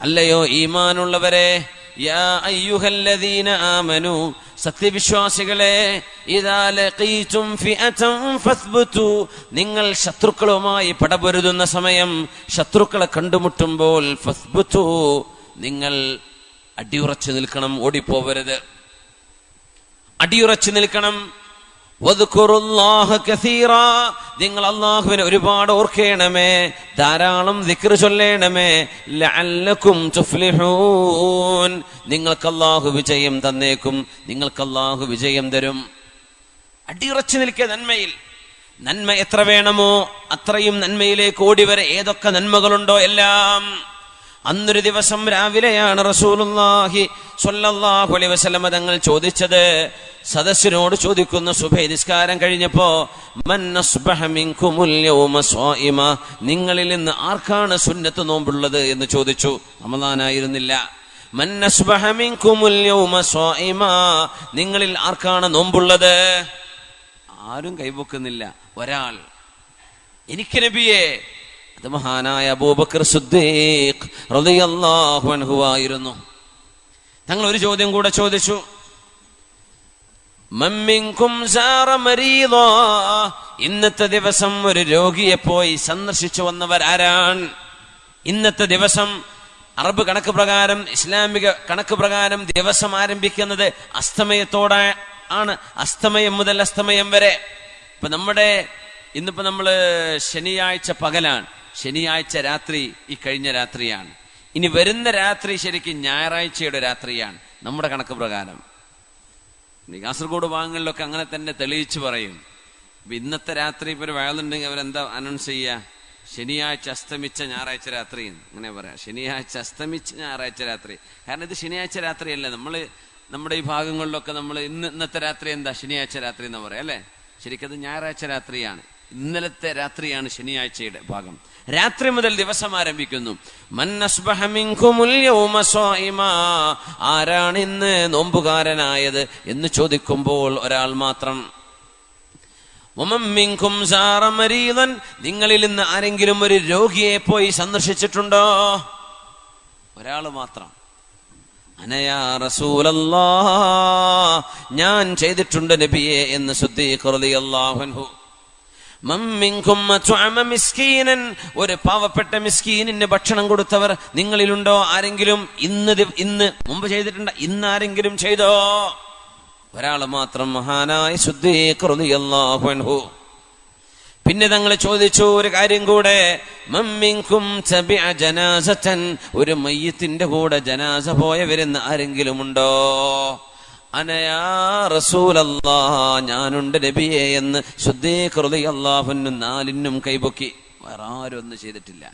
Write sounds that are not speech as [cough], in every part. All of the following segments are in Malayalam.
അല്ലയോ ഈമാനുള്ളവരെ ആമനു സത്യവിശ്വാസികളെ നിങ്ങൾ ശത്രുക്കളുമായി പടപൊരുതുന്ന സമയം ശത്രുക്കളെ കണ്ടുമുട്ടുമ്പോൾ നിങ്ങൾ അടിയുറച്ചു നിൽക്കണം ഓടിപ്പോവരുത് അടിയുറച്ചു നിൽക്കണം. നിങ്ങൾ അള്ളാഹുവിനെ ഒരുപാട് ഓർക്കേണമേ. ധാരാളം ദിക്ർ ചൊല്ലേണമേ. തുഫ്ലിഹൂൻ. നിങ്ങൾക്ക് അള്ളാഹു വിജയം തന്നേക്കും. നിങ്ങൾക്ക് അള്ളാഹു വിജയം തരും. അടിയുറച്ചു നിൽക്കുക നന്മയിൽ. നന്മ എത്ര വേണമോ അത്രയും നന്മയിലേക്ക് ഓടി വരെ ഏതൊക്കെ നന്മകളുണ്ടോ എല്ലാം. അന്നൊരു ദിവസം രാവിലെയാണ് റസൂലുല്ലാഹി സ്വല്ലല്ലാഹു അലൈഹി വസല്ലമ തങ്ങൾ ചോദിച്ചത്. സദസ്സിനോട് ചോദിക്കുന്ന സുബഹി നിസ്കാരം കഴിഞ്ഞപ്പോ നിങ്ങളിൽ നിന്ന് ആർക്കാണ് സുന്നത്ത് നോമ്പുള്ളത് എന്ന് ചോദിച്ചു. സ്വായിമ നിങ്ങളിൽ ആർക്കാണ് നോമ്പുള്ളത്? ആരും കൈപൊക്കുന്നില്ല ഒരാൾ എനിക്ക് നബിയെ മഹാനായ അബൂബക്കർ സുദ്ദീഖ് റളിയല്ലാഹു അൻഹു ആയിരുന്നു. തങ്ങൾ ഒരു ചോദ്യം കൂടെ ചോദിച്ചു. ഇന്നത്തെ ദിവസം ഒരു രോഗിയെ പോയി സന്ദർശിച്ചു വന്നവരാരാണ് ഇന്നത്തെ ദിവസം അറബ് കണക്ക് പ്രകാരം ഇസ്ലാമിക കണക്ക് പ്രകാരം ദിവസം ആരംഭിക്കുന്നത് അസ്തമയത്തോടെ ആണ്. അസ്തമയം മുതൽ അസ്തമയം വരെ. ഇപ്പൊ നമ്മുടെ ഇന്നിപ്പോ നമ്മൾ ശനിയാഴ്ച പകലാണ്. ശനിയാഴ്ച രാത്രി ഈ കഴിഞ്ഞ രാത്രിയാണ്. ഇനി വരുന്ന രാത്രി ശരിക്കും ഞായറാഴ്ചയുടെ രാത്രിയാണ്. നമ്മുടെ കണക്ക് പ്രകാരം. കാസർഗോഡ് ഭാഗങ്ങളിലൊക്കെ അങ്ങനെ തന്നെ തെളിയിച്ചു പറയും. ഇന്നത്തെ രാത്രി ഇപ്പൊ ഒരു വയലുണ്ടെങ്കിൽ അവരെന്താ അനൗൺസ് ചെയ്യുക ശനിയാഴ്ച അസ്തമിച്ച ഞായറാഴ്ച രാത്രി. അങ്ങനെ പറയാം. ശനിയാഴ്ച അസ്തമിച്ച ഞായറാഴ്ച രാത്രി. കാരണം ഇത് ശനിയാഴ്ച രാത്രിയല്ല. നമ്മൾ നമ്മുടെ ഈ ഭാഗങ്ങളിലൊക്കെ നമ്മൾ ഇന്ന് ഇന്നത്തെ രാത്രി എന്താ? ശനിയാഴ്ച രാത്രി എന്ന് പറയാം അല്ലെ? അത് ഞായറാഴ്ച രാത്രിയാണ്. ഇന്നലത്തെ രാത്രിയാണ് ശനിയാഴ്ചയുടെ ഭാഗം. രാത്രി മുതൽ ദിവസം ആരംഭിക്കുന്നു. ആരാണ് ഇന്ന് നോമ്പുകാരനായത് എന്ന് ചോദിക്കുമ്പോൾ ഒരാൾ മാത്രം. നിങ്ങളിൽ നിന്ന് ആരെങ്കിലും ഒരു രോഗിയെ പോയി സന്ദർശിച്ചിട്ടുണ്ടോ? ഒരാൾ മാത്രം അനയാ റസൂലല്ലാ. ഞാൻ ചെയ്തിട്ടുണ്ട് നബിയെ എന്ന് സുദ്ദീഖ് റളിയല്ലാഹു അൻഹു മമ്മിങ്കും അത്വഅമ മിസ്കീനൻ. ഒരു പാവപ്പെട്ട മിസ്കീനിന് ഭക്ഷണം കൊടുത്തവർ നിങ്ങളിലുണ്ടോ? ആരെങ്കിലും ഇന്ന് ഇന്ന് മുമ്പ് ചെയ്തിട്ടുണ്ട് ഇന്ന് ആരെങ്കിലും ചെയ്തോ? ഒരാൾ മാത്രം മഹാനായ ശുദ്ധീകൃതിയല്ലാഹു പിന്നെ തങ്ങൾ ചോദിച്ചു ഒരു കാര്യം കൂടെ. മമ്മിങ്കും ഒരു മയ്യത്തിന്റെ കൂടെ ജനാസ പോയവരെന്ന് ആരെങ്കിലും ഉണ്ടോ അനയാ ഞാനുണ്ട് നബിയെ എന്ന് ശുദ്ധീകൃതി അള്ളാഹുനും നാലിനും കൈപൊക്കി. വേറെ ആരും ഒന്നും ചെയ്തിട്ടില്ല.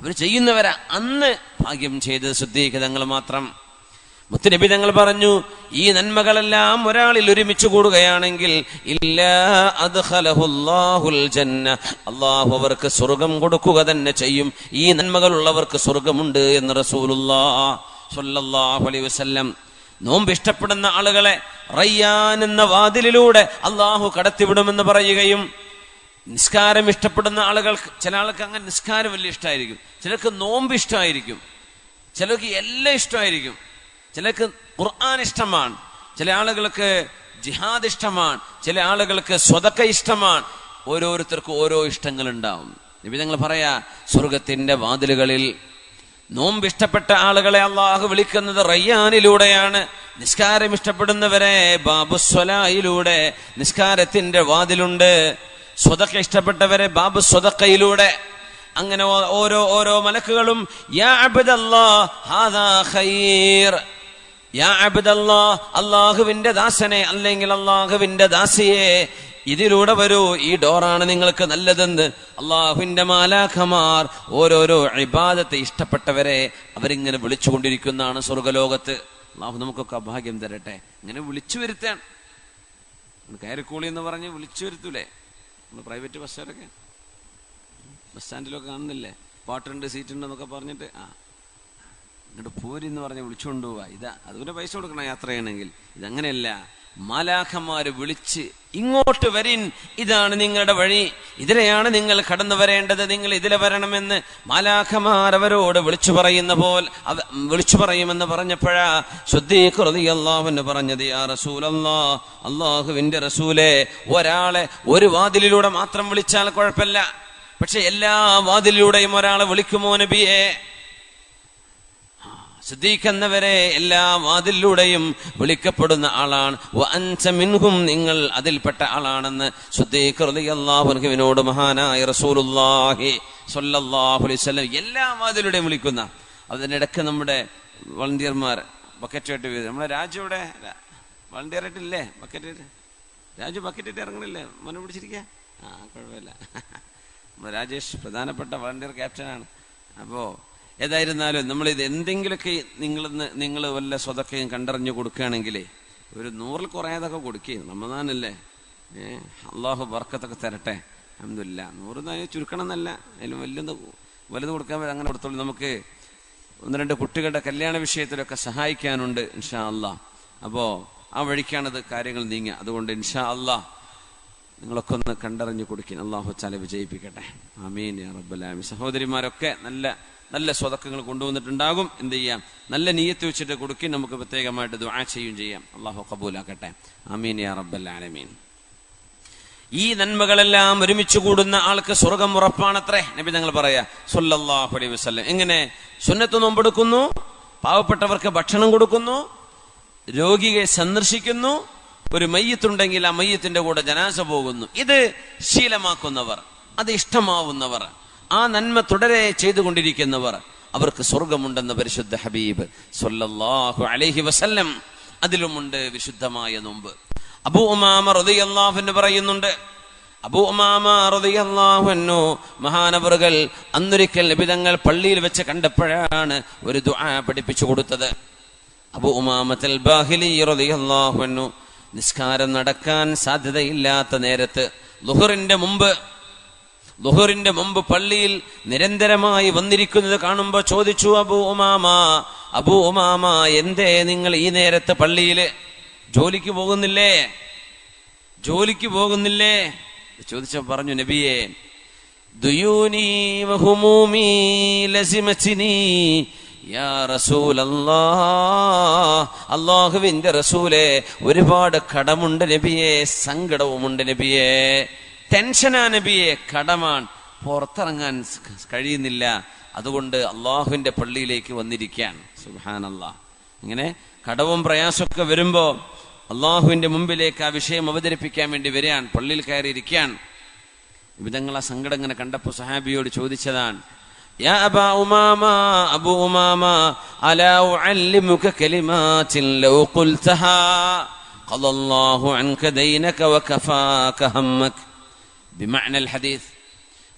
അവർ ചെയ്യുന്നവരാ. അന്ന് ഭാഗ്യം ചെയ്തത് ശുദ്ധീകൃതങ്ങൾ മാത്രം. മുത്തുനബി തങ്ങൾ പറഞ്ഞു ഈ നന്മകളെല്ലാം ഒരാളിൽ ഒരുമിച്ച് കൂടുകയാണെങ്കിൽ ഇല്ല ജന്ന. അള്ളാഹു അവർക്ക് സ്വർഗം കൊടുക്കുക തന്നെ ചെയ്യും. ഈ നന്മകളുള്ളവർക്ക് സ്വർഗമുണ്ട് എന്ന് റസൂലുല്ലാ സ്വല്ലല്ലാഹു അലൈഹി വസല്ലം നോമ്പ് ഇഷ്ടപ്പെടുന്ന ആളുകളെ റയ്യാൻ എന്ന വാതിലിലൂടെ അള്ളാഹു കടത്തിവിടുമെന്ന് പറയുകയും നിസ്കാരം ഇഷ്ടപ്പെടുന്ന ആളുകൾ ചില ആൾക്ക് അങ്ങനെ നിസ്കാരം വലിയ ഇഷ്ടമായിരിക്കും ചിലർക്ക് നോമ്പ് ഇഷ്ടമായിരിക്കും ചിലർക്ക് എല്ലാം ഇഷ്ടമായിരിക്കും ചിലർക്ക് ഖുർആൻ ഇഷ്ടമാണ്. ചില ആളുകൾക്ക് ജിഹാദ് ഇഷ്ടമാണ്. ചില ആളുകൾക്ക് സ്വതക്ക ഇഷ്ടമാണ്. ഓരോരുത്തർക്കും ഓരോ ഇഷ്ടങ്ങൾ ഉണ്ടാവും നിബിധങ്ങൾ പറയാ സ്വർഗത്തിന്റെ വാതിലുകളിൽ നോമ്പ് ഇഷ്ടപ്പെട്ട ആളുകളെ അള്ളാഹു വിളിക്കുന്നത് റയ്യാനിലൂടെയാണ്. നിസ്കാരം ഇഷ്ടപ്പെടുന്നവരെ ബാബുസ്വലായിലൂടെ നിസ്കാരത്തിന്റെ വാതിലുണ്ട്. സ്വതക്ക ഇഷ്ടപ്പെട്ടവരെ ബാബു സ്വതക്കയിലൂടെ അങ്ങനെ ഓരോ ഓരോ മലക്കുകളും അള്ളാഹുവിന്റെ ദാസനെ അല്ലെങ്കിൽ അള്ളാഹുവിന്റെ ദാസിയെ. ഇതിലൂടെ വരൂ ഈ ഡോറാണ് നിങ്ങൾക്ക് നല്ലതെന്ന്. അള്ളാഹുവിന്റെ മാലാഖമാർ ഓരോരോ ഇബാദത്തെ ഇഷ്ടപ്പെട്ടവരെ അവരിങ്ങനെ വിളിച്ചുകൊണ്ടിരിക്കുന്നതാണ് സ്വർഗലോകത്ത്. അള്ളാഹു നമുക്കൊക്കെ അഭാഗ്യം തരട്ടെ. ഇങ്ങനെ വിളിച്ചു വരുത്താൻ. കയറിക്കൂളി എന്ന് പറഞ്ഞ് വിളിച്ചു വരുത്തൂലേ? നമ്മൾ പ്രൈവറ്റ് ബസ്സുകാരൊക്കെ. ബസ് സ്റ്റാൻഡിലൊക്കെ കാണുന്നില്ലേ? പാട്ടുണ്ട് സീറ്റുണ്ട് എന്നൊക്കെ പറഞ്ഞിട്ട്. ആ. ഇങ്ങോട്ട് പോരി എന്ന് പറഞ്ഞ് വിളിച്ചുകൊണ്ടുപോവാ ഇതാ അതുപോലെ പൈസ കൊടുക്കണം യാത്ര ചെയ്യണമെങ്കിൽ ഇതങ്ങനെയല്ല. മാലാഖമാര് വിളിച്ച് ഇങ്ങോട്ട് വരിൻ ഇതാണ് നിങ്ങളുടെ വഴി. ഇതിലെയാണ് നിങ്ങൾ കടന്നു വരേണ്ടത്. നിങ്ങൾ ഇതിലെ വരണമെന്ന് മാലാഖമാർ അവരോട് വിളിച്ചു പറയുന്ന പോൽ വിളിച്ചു പറയുമെന്ന് പറഞ്ഞപ്പോഴാ ശുദ്ധീകൃതി അള്ളാഹുന്ന് പറഞ്ഞത് ആ റസൂൽ അല്ലാ അള്ളാഹുവിന്റെ റസൂലെ ഒരാളെ ഒരു വാതിലിലൂടെ മാത്രം വിളിച്ചാൽ കുഴപ്പമില്ല. പക്ഷെ എല്ലാ വാതിലിലൂടെയും ഒരാളെ വിളിക്കുമോ നബിയെ? സിദ്ദീഖ് എന്നവരെ എല്ലാ വാതിലൂടെയും വിളിക്കപ്പെടുന്ന ആളാണ്. വ അൻത മിൻഹും നിങ്ങൾ അതിൽപ്പെട്ട ആളാണെന്ന് സുദ്ദീഖ് റളിയല്ലാഹുവിനോട് മഹാനായ അലൈഹി വസല്ലം എല്ലാ വാതിലൂടെയും വിളിക്കുന്ന. അതിനിടക്ക് നമ്മുടെ വളണ്ടിയർമാർ ബക്കറ്റായിട്ട് വീഴും. നമ്മുടെ രാജുവിടെ വളണ്ടിയർ ആയിട്ടില്ലേ ബക്കറ്റ് രാജു ബക്കറ്റിട്ട് ഇറങ്ങണില്ലേ? മനം പിടിച്ചിരിക്കുക ആ കുഴപ്പമില്ല. [laughs] നമ്മുടെ രാജേഷ് പ്രധാനപ്പെട്ട വളണ്ടിയർ ക്യാപ്റ്റനാണ്. അപ്പോ ഏതായിരുന്നാലും നമ്മൾ ഇത് എന്തെങ്കിലുമൊക്കെ നിങ്ങൾ നിങ്ങൾ വല്ല സ്വതക്കയും കണ്ടറിഞ്ഞു കൊടുക്കുകയാണെങ്കിൽ ഒരു നൂറിൽ കുറയാതൊക്കെ കൊടുക്കുക റമദാനല്ലേ ഏ അള്ളാഹു വർക്കത്തൊക്കെ തരട്ടെ. അഹമ്മദില്ല നൂറ് തന്നെ ചുരുക്കണം എന്നല്ല അതിലും വലുത് വലുത് കൊടുക്കാൻ അങ്ങനെ കൊടുത്തോളൂ. നമുക്ക് ഒന്ന് രണ്ട് കുട്ടികളുടെ കല്യാണ വിഷയത്തിലൊക്കെ സഹായിക്കാനുണ്ട് ഇൻഷാ അള്ളാഹ് അപ്പോൾ ആ വഴിക്കാണത് കാര്യങ്ങൾ നീങ്ങുക. അതുകൊണ്ട് ഇൻഷാ അള്ളാഹ് നിങ്ങളൊക്കെ ഒന്ന് കണ്ടറിഞ്ഞു കൊടുക്കുക അള്ളാഹു ചാല വിജയിപ്പിക്കട്ടെ. അമീൻ റബ്ബലാമി സഹോദരിമാരൊക്കെ നല്ല നല്ല സ്വതക്കങ്ങൾ കൊണ്ടുവന്നിട്ടുണ്ടാകും. എന്ത് ചെയ്യാം? നല്ല നീയത്ത് വെച്ചിട്ട് കൊടുക്കി നമുക്ക് പ്രത്യേകമായിട്ട് ദുആ ചെയ്യും ചെയ്യാം. അള്ളാഹു കബൂലാക്കട്ടെ അമീൻ യാ റബ്ബൽ ആലമീൻ. ഈ നന്മകളെല്ലാം ഒരുമിച്ച് കൂടുന്ന ആൾക്ക് സ്വർഗം ഉറപ്പാണത്രേ. നബി ഞങ്ങൾ പറയാ സൊല്ലാഹു അലൈഹി വസല്ലം. എങ്ങനെ? സുന്നത്ത് നോമ്പെടുക്കുന്നു പാവപ്പെട്ടവർക്ക് ഭക്ഷണം കൊടുക്കുന്നു രോഗിയെ സന്ദർശിക്കുന്നു ഒരു മയ്യത്തുണ്ടെങ്കിൽ ആ മയ്യത്തിന്റെ കൂടെ ജനാസ പോകുന്നു. ഇത് ശീലമാക്കുന്നവർ അത് ഇഷ്ടമാവുന്നവർ. ആ നന്മ തുടരെ ചെയ്തുകൊണ്ടിരിക്കുന്നവർ അവർക്ക് സ്വർഗമുണ്ടെന്ന് പരിശുദ്ധ ഹബീബ് സൊല്ലാഹു അലഹി വസല്ലം. അതിലുമുണ്ട് വിശുദ്ധമായ നോമ്പ്. അബൂ ഉമാമ റളിയല്ലാഹു അൻഹു പറയുന്നുണ്ട് അബൂ ഉമാമ റളിയല്ലാഹു അൻഹു മഹാനവറുകൾ അന്നൊരിക്കൽ നബിതങ്ങൾ പള്ളിയിൽ വെച്ച് കണ്ടപ്പോഴാണ് ഒരു ദുആ പഠിപ്പിച്ചു കൊടുത്തത്. അബൂ ഉമാമത്തൽ ബാഹിലി റളിയല്ലാഹു അൻഹു നിസ്കാരം നടക്കാൻ സാധ്യതയില്ലാത്ത നേരത്ത് ലുഹറിന്റെ മുമ്പ് ലുഹറിന്റെ മുമ്പ് പള്ളിയിൽ നിരന്തരമായി വന്നിരിക്കുന്നത് കാണുമ്പോൾ ചോദിച്ചു അബൂ ഉമാമ അബൂ ഉമാമ എന്തേ നിങ്ങൾ ഈ നേരത്തെ പള്ളിയിൽ ജോലിക്ക് പോകുന്നില്ലേ? ജോലിക്ക് പോകുന്നില്ലേ? ചോദിച്ച പറഞ്ഞു നബിയെ അള്ളാഹുവിന്റെ റസൂലെ ഒരുപാട് കടമുണ്ട് നബിയെ സങ്കടവുമുണ്ട് നബിയെ. ടെൻഷനാ നബിയെ കടമാണ് പുറത്തിറങ്ങാൻ സ് കഴിയുന്നില്ല അതുകൊണ്ട് അള്ളാഹുവിന്റെ പള്ളിയിലേക്ക് വന്നിരിക്കാൻ സുഹാൻ അള്ളാഹ് ഇങ്ങനെ കടവും പ്രയാസമൊക്കെ വരുമ്പോ അള്ളാഹുവിന്റെ മുമ്പിലേക്ക് ആ വിഷയം അവതരിപ്പിക്കാൻ വേണ്ടി വരികയാണ് പള്ളിയിൽ കയറിയിരിക്കാൻ വിധങ്ങൾ ആ സങ്കടം ഇങ്ങനെ കണ്ടപ്പോ സഹാബിയോട് ചോദിച്ചതാണ് يا أبا أمامة أبو أمامة ألا أعلمك كلمات لو قلتها قضى الله عنك دينك وكفاك همك ബിമാനൽ ഹദീസ്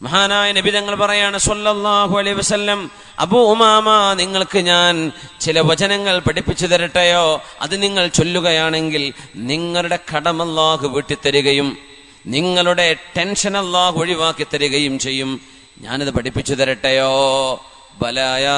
മഹാനായ നബി തങ്ങൾ പറയാണ് സൊല്ലാഹു അലൈ വസ്ല്ലം അബൂ ഉമാമ നിങ്ങൾക്ക് ഞാൻ ചില വചനങ്ങൾ പഠിപ്പിച്ചു തരട്ടെയോ? അത് നിങ്ങൾ ചൊല്ലുകയാണെങ്കിൽ നിങ്ങളുടെ കടമല്ലാഹ് വീട്ടിത്തരികയും നിങ്ങളുടെ ടെൻഷൻ അല്ലാഹു ഒഴിവാക്കി തരികയും ചെയ്യും. ഞാനത് പഠിപ്പിച്ചു തരട്ടെയോ? ബലായ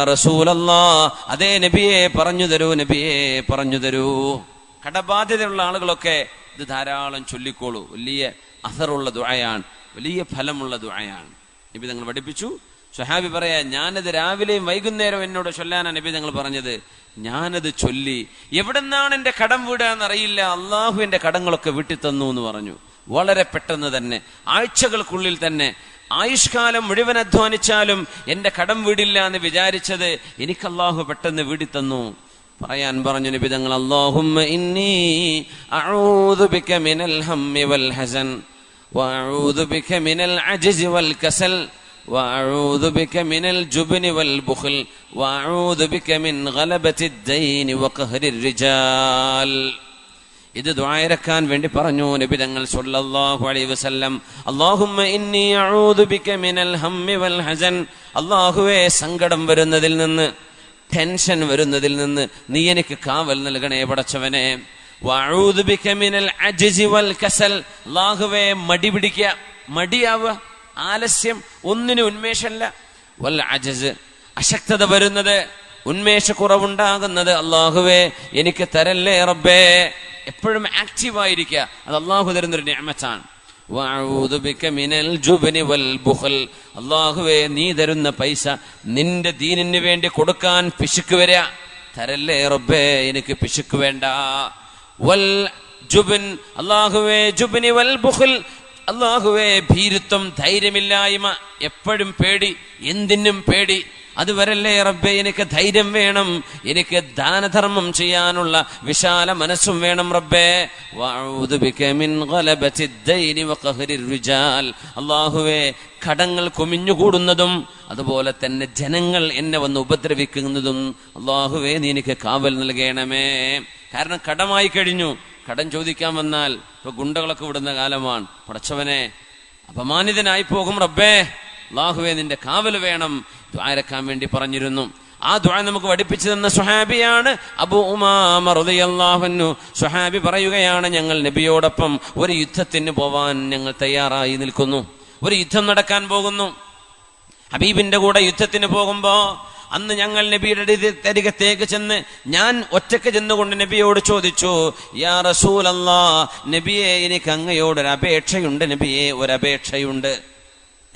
അതേ നബിയെ പറഞ്ഞു തരൂ നബിയെ പറഞ്ഞു തരൂ. കടബാധ്യതയുള്ള ആളുകളൊക്കെ ഇത് ധാരാളം ചൊല്ലിക്കോളൂ. വലിയ അസറുള്ള ദുആയാണ്. വലിയ ഫലമുള്ള ദുആയാണ്. നബി തങ്ങൾ പഠിപ്പിച്ചു. സുഹാബി പറയാ ഞാനത് രാവിലെയും വൈകുന്നേരവും എന്നോട് ചൊല്ലാനാണ് നബി തങ്ങൾ പറഞ്ഞത്. ഞാനത് ചൊല്ലി. എവിടെന്നാണ് എന്റെ കടം വീടാന്ന് അറിയില്ല അള്ളാഹു എന്റെ കടങ്ങളൊക്കെ വീട്ടി തന്നു എന്ന് പറഞ്ഞു. വളരെ പെട്ടെന്ന് തന്നെ ആഴ്ചകൾക്കുള്ളിൽ തന്നെ ആയുഷ്കാലം മുഴുവൻ അധ്വാനിച്ചാലും എന്റെ കടം വീടില്ല എന്ന് വിചാരിച്ചത് എനിക്ക് അള്ളാഹു പെട്ടെന്ന് വീടി തന്നു പറയാൻ പറഞ്ഞു നിബിതങ്ങൾ തങ്ങൾ ഇന്നി അഊദു ബിക മിനൽ ഹമ്മി വൽ ഹസൻ وأعوذ بك من العجز والكسل وأعوذ بك من الجبن والبخل وأعوذ بك من غلبة الدين وقهر الرجال ഇത് ദ്വായരക്കാൻ വേണ്ടി പറഞ്ഞു നബി തങ്ങൾ സല്ലല്ലാഹു അലൈഹി വസല്ലം അല്ലാഹുമ്മ ഇന്നി അഊദു ബിക മിനൽ ഹമ്മി വൽ ഹസൻ അല്ലാഹുവേ സങ്കടം വരുന്നതിൽ നിന്ന് ടെൻഷൻ വരുന്നതിൽ നിന്ന് നീ എനിക്ക് കാവൽ നൽകണേ പടച്ചവനെ അല്ലാഹുവേ മടി പിടിക്കുക. മടിയാവുക. ആലസ്യം. ഒന്നിനും ഉന്മേഷമല്ല. വൽ അജസ് അശക്തത വരുന്നത്. ഉന്മേഷക്കുറവുണ്ടാകുന്നത് അള്ളാഹുവേ എനിക്ക് തരല്ലേ റബ്ബേ. എപ്പോഴും ആക്റ്റീവായിരിക്കുക. അത് അള്ളാഹു തരുന്നൊരു ഞാമച്ചാണ് അള്ളാഹുവേ നീ തരുന്ന പൈസ നിന്റെ ദീനിന് വേണ്ടി കൊടുക്കാൻ പിശുക്ക് വരിക തരല്ലേ റബ്ബേ എനിക്ക് പിശുക്ക് വേണ്ട. വൽ വൽ അള്ളാഹുവേ ഭീരുത്വം ധൈര്യമില്ലായ്മ എപ്പോഴും പേടി എന്തിനും പേടി. അതുവരല്ലേ റബ്ബെ എനിക്ക് ധൈര്യം വേണം എനിക്ക് ദാനധർമ്മം ചെയ്യാനുള്ള വിശാല മനസ്സും വേണം റബ്ബേ. കടങ്ങൾ കുമിഞ്ഞുകൂടുന്നതും അതുപോലെ തന്നെ ജനങ്ങൾ എന്നെ വന്ന് ഉപദ്രവിക്കുന്നതും അള്ളാഹുവേ നീ എനിക്ക് കാവൽ നൽകണമേ. കാരണം കടമായി കഴിഞ്ഞു. കടം ചോദിക്കാൻ വന്നാൽ ഇപ്പൊ ഗുണ്ടകളൊക്കെ വിടുന്ന കാലമാണ്. പടച്ചവനെ അപമാനിതനായി പോകും റബ്ബേ. അള്ളാഹുവെ നിന്റെ കാവൽ വേണം. ദ്വാരക്കാൻ വേണ്ടി പറഞ്ഞിരുന്നു. ആ ദ്വാ നമുക്ക് പഠിപ്പിച്ചു തന്ന സുഹാബിയാണ് അബു ഉമാമ റളിയല്ലാഹു സുഹാബി പറയുകയാണ് ഞങ്ങൾ നബിയോടൊപ്പം ഒരു യുദ്ധത്തിന് പോവാൻ ഞങ്ങൾ തയ്യാറായി നിൽക്കുന്നു. ഒരു യുദ്ധം നടക്കാൻ പോകുന്നു. ഹബീബിന്റെ കൂടെ യുദ്ധത്തിന് പോകുമ്പോ അന്ന് ഞങ്ങൾ നബിയുടെ തരികത്തേക്ക് ചെന്ന് ഞാൻ ഒറ്റയ്ക്ക് ചെന്നുകൊണ്ട് നബിയോട് ചോദിച്ചു യാ റസൂലല്ലാ നബിയെ എനിക്ക് അങ്ങയോട് ഒരു അപേക്ഷയുണ്ട് നബിയെ ഒരു അപേക്ഷയുണ്ട്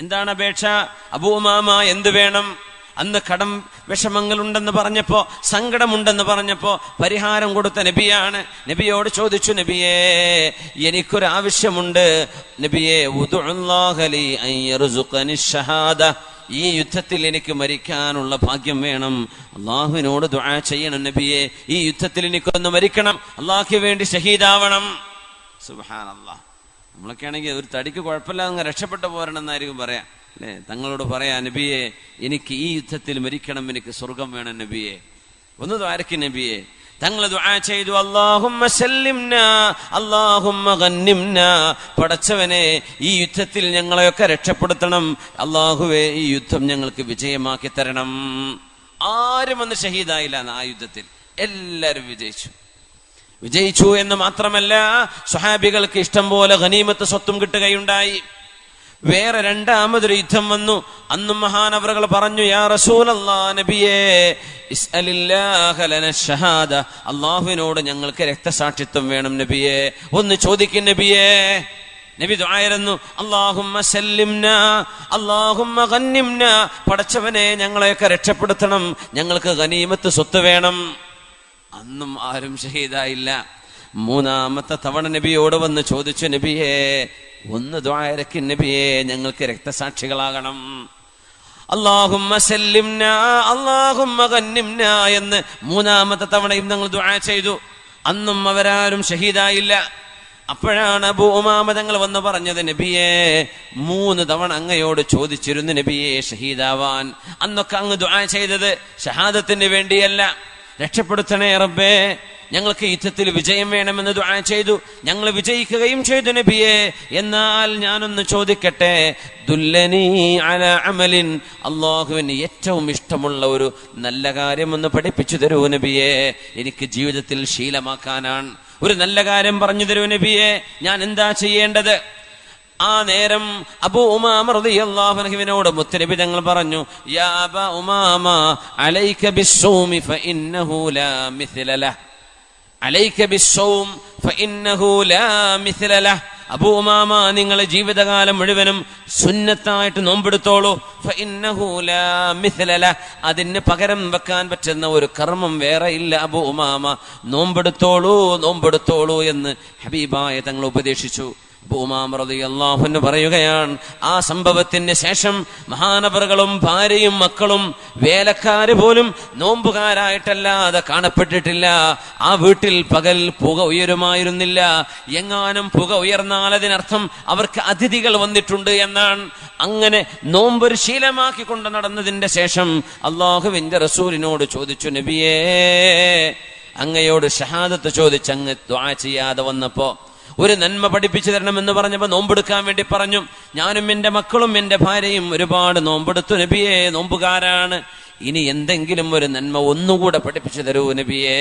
എന്താണ് അപേക്ഷ? അബൂമാമ എന്ത് വേണം? അന്ന് കടം വിഷമങ്ങളുണ്ടെന്ന് പറഞ്ഞപ്പോ സങ്കടമുണ്ടെന്ന് പറഞ്ഞപ്പോ പരിഹാരം കൊടുത്ത നബിയാണ്. നബിയോട് ചോദിച്ചു നബിയേ എനിക്കൊരു ആവശ്യമുണ്ട് ഈ യുദ്ധത്തിൽ എനിക്ക് മരിക്കാനുള്ള ഭാഗ്യം വേണം. അള്ളാഹുവിനോട് ദുആ ചെയ്യണം നബിയെ. ഈ യുദ്ധത്തിൽ എനിക്കൊന്ന് മരിക്കണം. അള്ളാഹ്ക്ക് വേണ്ടി ഷഹീദാവണം. സുബ്ഹാനല്ലാഹ് നമ്മളൊക്കെ ആണെങ്കിൽ ഒരു തടിക്ക് കുഴപ്പമില്ല അങ്ങ് രക്ഷപ്പെട്ടു പോരണമെന്നായിരിക്കും പറയാം. അല്ലേ? തങ്ങളോട് പറയാ നബിയെ എനിക്ക് ഈ യുദ്ധത്തിൽ മരിക്കണം എനിക്ക് സ്വർഗം വേണം നബിയെ. ഒന്ന് ദ്വാരക്ക് നബിയെ. തങ്ങൾ ചെയ്തു അല്ലാഹുമ്മ ഗന്നിംന. പടച്ചവനെ ഈ യുദ്ധത്തിൽ ഞങ്ങളെയൊക്കെ രക്ഷപ്പെടുത്തണം. അള്ളാഹുവെ ഈ യുദ്ധം ഞങ്ങൾക്ക് വിജയമാക്കി തരണം. ആരും ഒന്ന് ഷഹീദായില്ല ആ യുദ്ധത്തിൽ. എല്ലാവരും വിജയിച്ചു. വിജയിച്ചു എന്ന് മാത്രമല്ല സ്വഹാബികൾക്ക് ഇഷ്ടം പോലെ ഖനീമത്ത് സ്വത്തും കിട്ടുകയുണ്ടായി. വേറെ രണ്ടാമതൊരു യുദ്ധം വന്നു. അന്നും മഹാനവറുകൾ പറഞ്ഞു യാ റസൂലല്ലാ നബിയേ ഷഹാദ. അള്ളാഹുവിനോട് ഞങ്ങൾക്ക് രക്തസാക്ഷിത്വം വേണം നബിയെ. ഒന്ന് ചോദിക്കും നബിയേ. നബി അല്ലാഹുമ്മ ഗന്നിംന. പടച്ചവനെ ഞങ്ങളെയൊക്കെ രക്ഷപ്പെടുത്തണം. ഞങ്ങൾക്ക് ഖനീമത്ത് സ്വത്ത് വേണം. അന്നും ആരും ഷഹീദായില്ല. മൂന്നാമത്തെ തവണ നബിയോട് വന്ന് ചോദിച്ചു നബിയെ ഒന്ന് ദ്വാരക്ക് നബിയെ ഞങ്ങൾക്ക് രക്തസാക്ഷികളാകണം. അള്ളാഹുമ്മ സല്ലിംന അള്ളാഹുമ്മ ഗന്നിംന എന്ന് മൂന്നാമത്തെ തവണയും ഞങ്ങൾ ദുആ ചെയ്തു. അന്നും അവരാരും ഷഹീദായില്ല. അപ്പോഴാണ് അബൂ ഉമാമ തങ്ങൾ വന്ന് പറഞ്ഞത് നബിയെ മൂന്ന് തവണ അങ്ങയോട് ചോദിച്ചിരുന്നു നബിയെ ഷഹീദാവാൻ. അന്നൊക്കെ അങ്ങ് ദുആ ചെയ്തത് ഷഹാദത്തിന് വേണ്ടിയല്ല. രക്ഷപ്പെടുത്തണേ റബ്ബേ. ഞങ്ങൾക്ക് യുദ്ധത്തിൽ വിജയം വേണമെന്ന് ദുആ ചെയ്തു. ഞങ്ങൾ വിജയിക്കുകയും ചെയ്തു നബിയെ. എന്നാൽ ഞാനൊന്ന് ചോദിക്കട്ടെ? അല അമലിൻ. അള്ളാഹുവിന് ഏറ്റവും ഇഷ്ടമുള്ള ഒരു നല്ല കാര്യം ഒന്ന് പഠിപ്പിച്ചു തരൂ നബിയെ. എനിക്ക് ജീവിതത്തിൽ ശീലമാക്കാനാണ്. ഒരു നല്ല കാര്യം പറഞ്ഞു തരൂ നബിയെ. ഞാൻ എന്താ ചെയ്യേണ്ടത്? ആ നേരം അബു ഉമാമ റളിയല്ലാഹു അൻഹുവിനോട് മുത്തനബി തങ്ങൾ പറഞ്ഞു യാ അബ ഉമാമ അലൈക ബിസ്സൗമി ഫഇന്നഹു ലാ മിസ്ല ലഹ്. അലൈക ബിസ്സൗം ഫഇന്നഹു ലാ മിസ്ല അബൂ ഉമാമ നിങ്ങൾ ജീവിതകാലം മുഴുവനും സുന്നത്തായിട്ട് നോമ്പെടുത്തോളൂ. ഫഇന്നഹു ലാ മിസ്ല അതിന് പകരം വെക്കാൻ പറ്റുന്ന ഒരു കർമ്മം വേറെ ഇല്ല അബു ഉമാമ. നോമ്പെടുത്തോളൂ നോമ്പെടുത്തോളൂ എന്ന് ഹബീബായ തങ്ങൾ ഉപദേശിച്ചു. അള്ളാഹുന്ന് പറയുകയാണ് ആ സംഭവത്തിന് ശേഷം മഹാനവറുകളും ഭാര്യയും മക്കളും വേലക്കാര് പോലും നോമ്പുകാരായിട്ടല്ലാതെ കാണപ്പെട്ടിട്ടില്ല. ആ വീട്ടിൽ പകൽ പുക ഉയരുമായിരുന്നില്ല. എങ്ങാനും പുക ഉയർന്നാൽ അതിനർത്ഥം അവർക്ക് അതിഥികൾ വന്നിട്ടുണ്ട് എന്നാണ്. അങ്ങനെ നോമ്പൊരു ശീലമാക്കി കൊണ്ട് നടന്നതിന്റെ ശേഷം അള്ളാഹുവിന്റെ റസൂലിനോട് ചോദിച്ചു നബിയേ അങ്ങയോട് ഷഹാദത്ത് ചോദിച്ചങ്ങ് ദ്വാ ചെയ്യാതെ വന്നപ്പോ ഒരു നന്മ പഠിപ്പിച്ചു തരണമെന്ന് പറഞ്ഞപ്പോൾ നോമ്പെടുക്കാൻ വേണ്ടി പറഞ്ഞു. ഞാനും എന്റെ മക്കളും എന്റെ ഭാര്യയും ഒരുപാട് നോമ്പെടുത്തു നബിയെ നോമ്പുകാരാണ്. ഇനി എന്തെങ്കിലും ഒരു നന്മ ഒന്നുകൂടെ പഠിപ്പിച്ചു തരൂ നബിയേ.